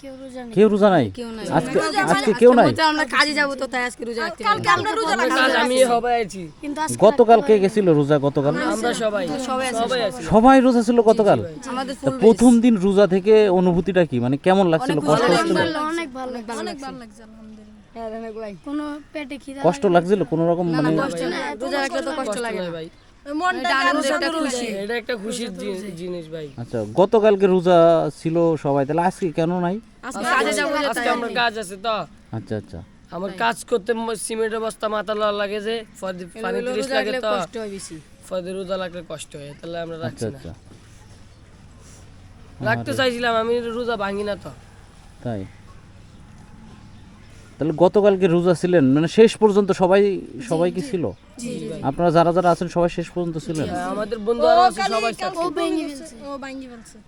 কেউ রোজা নেই। কেউ রোজা নাই। আজকে আজকে কেউ নাই? বলতে আমরা কাজে যাব তো তাই আজকে রোজা রাখতে কালকে আমরা রোজা রাখছি আমি সবাই আছি। কিন্তু গতকাল কে গেছিল রোজা গতকাল? আমরা সবাই সবাই আছি। সবাই রোজা ছিল গতকাল? প্রথম দিন রোজা থেকে অনুভূতিটা কি? মানে কেমন লাগছিল কষ্ট হচ্ছিল অনেক ভালো লাগছে। অনেক ভালো লাগছে আলহামদুলিল্লাহ। হ্যাঁ, কোনো পেটে খিদা কষ্ট লাগছিল? কোন রকম মানে রোজা রাখলে তো কষ্ট লাগে না। ভাই মনটা এটা একটা খুশি। এটা একটা খুশির জিনিস ভাই। আচ্ছা গতকালকে রোজা ছিল সবাই তাহলে আজকে কেন নাই? আজকে আমার কাজ আছে তো। আচ্ছা আচ্ছা। আমার কাজ করতে সিমেন্টের বস্তা মাথা লাগে যে ফর- পানি তিরিশ রোজা লাগে তো। কষ্ট হয় রোজা লাগলে কষ্ট হয় তাহলে আমরা আচ্ছা রাখছি না। আচ্ছা। রাখতে চাইছিলাম আমি রোজা ভাঙি না তো। তাই? তাহলে গতকালকে রোজা ছিলেন মানে শেষ পর্যন্ত সবাই সবাই কি ছিল? আপনারা যারা যারা আছেন সবাই শেষ পর্যন্ত ছিলেন? আমাদের বন্ধু আরও আছে সবাই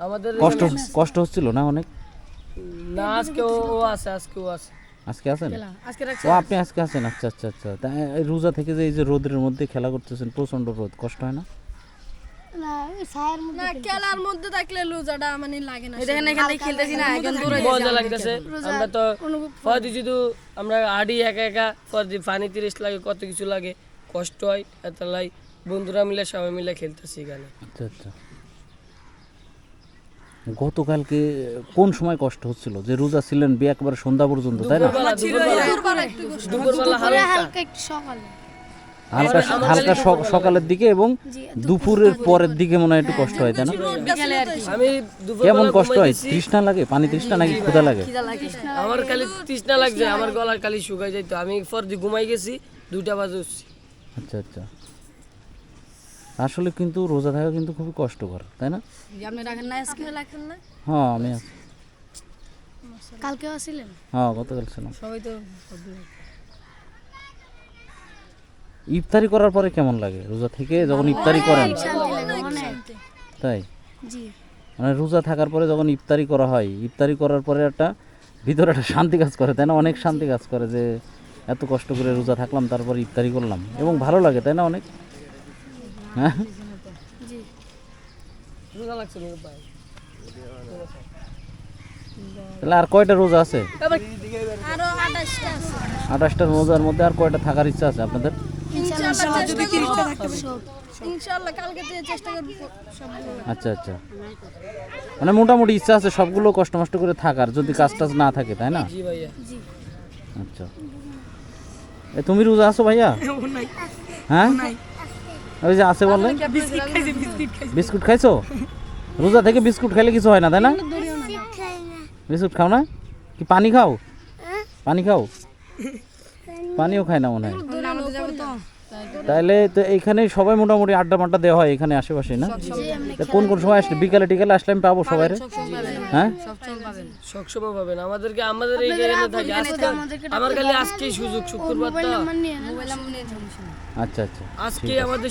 আমাদের কষ্ট কষ্ট হচ্ছিল না অনেক? না আজকে ও আছে আজকে ও আছে। আজকে আছেন? ও আপনি আজকে আছেন? আচ্ছা আচ্ছা আচ্ছা। এই রোজা থেকে যে এই যে রোদের মধ্যে খেলা করতেছেন প্রচণ্ড রোদ কষ্ট হয় না? না এই ছায়ার মধ্যে না খেলার মধ্যে থাকলে রোজাটা মানে লাগে না দেখেন এখান খেলতেছি না এখন দূরে মজা লাগতেছে। আমরা তো ফদি শুধু আমরা আডি একা একা ফদি পানি তিরিশ লাগে কত কিছু লাগে কষ্ট হয় এত লাই। বন্ধুরা মিলে সবাই মিলে খেলতেছি এখানে। আচ্ছা আচ্ছা। গতকালকে কোন সময় কষ্ট হচ্ছিল? যে রোজা ছিলেন বে একবারে সন্ধ্যা পর্যন্ত তাই না? হালকা হালকা সকালের দিকে এবং দুপুরের পরের দিকে মনে হয় একটু কষ্ট হয় তাই না? কেমন কষ্ট হয়? তৃষ্ণা লাগে? পানি তৃষ্ণা নাকি ক্ষুধা লাগে? আমার খালি তৃষ্ণা লাগছে আমার গলা খালি শুকাই যাইতো। আমি ফরদি ঘুমাই গেছি দুইটা বাজে আচ্ছা আচ্ছা। আসলে কিন্তু রোজা থাকা কিন্তু খুবই কষ্টকর তাই না? আপনি রাখেন না আজকে? রাখেন না? হ্যাঁ আমি আছি। কালকেও আসছিলেন হ্যাঁ গতকাল ছিলাম। সবাই তো ইফতারি করার পরে কেমন লাগে? রোজা থেকে যখন ইফতারি করেন? তাই? মানে রোজা থাকার পরে যখন ইফতারি করা হয় ইফতারি করার পরে একটা ভিতরে একটা শান্তি কাজ করে তাই না? অনেক শান্তি কাজ করে যে এত কষ্ট করে রোজা থাকলাম তারপর ইফতারি করলাম। এবং ভালো লাগে তাই না অনেক? হ্যাঁ? জি। রোজা লাগছে না ভাই। তাহলে আর কয়টা রোজা আছে? আরও আছে। আঠাশটা রোজার মধ্যে আর কয়টা থাকার ইচ্ছা আছে আপনাদের? ইনশাআল্লাহ যদি তিরিশটা থাকতে ইনশাআল্লাহ কালকে থেকে চেষ্টা করব। আচ্ছা আচ্ছা। মানে মোটামুটি ইচ্ছা আছে সবগুলো কষ্ট মষ্ট করে থাকার যদি কাজ টাজ না থাকে তাই না? জি ভাইয়া। আচ্ছা। এ তুমি রোজা আছো ভাইয়া? হ্যাঁ? ওই যে আছে বলে? বিস্কুট খাইছো রোজা থেকে বিস্কুট খাইলে কিছু হয় না তাই না? বিস্কুট খাও না? কি পানি খাও? পানি খাও? পানিও খায় না মনে হয়। আমাদের যাব তো? তাহলে তো এখানে সবাই মোটামুটি আড্ডা মাড্ডা দেওয়া হয় এখানে আশেপাশে না? কোন কোন সময় আসলে বিকালে টিকালে আসলে আমি পাবো সবাই হ্যাঁ? সবসময় পাবেন আমাদেরকে আমাদের এই জায়গায় থাকি। আমার খালি আজকেই সুযোগ শুক্রবার আচ্ছা আচ্ছা। আজকে আমাদের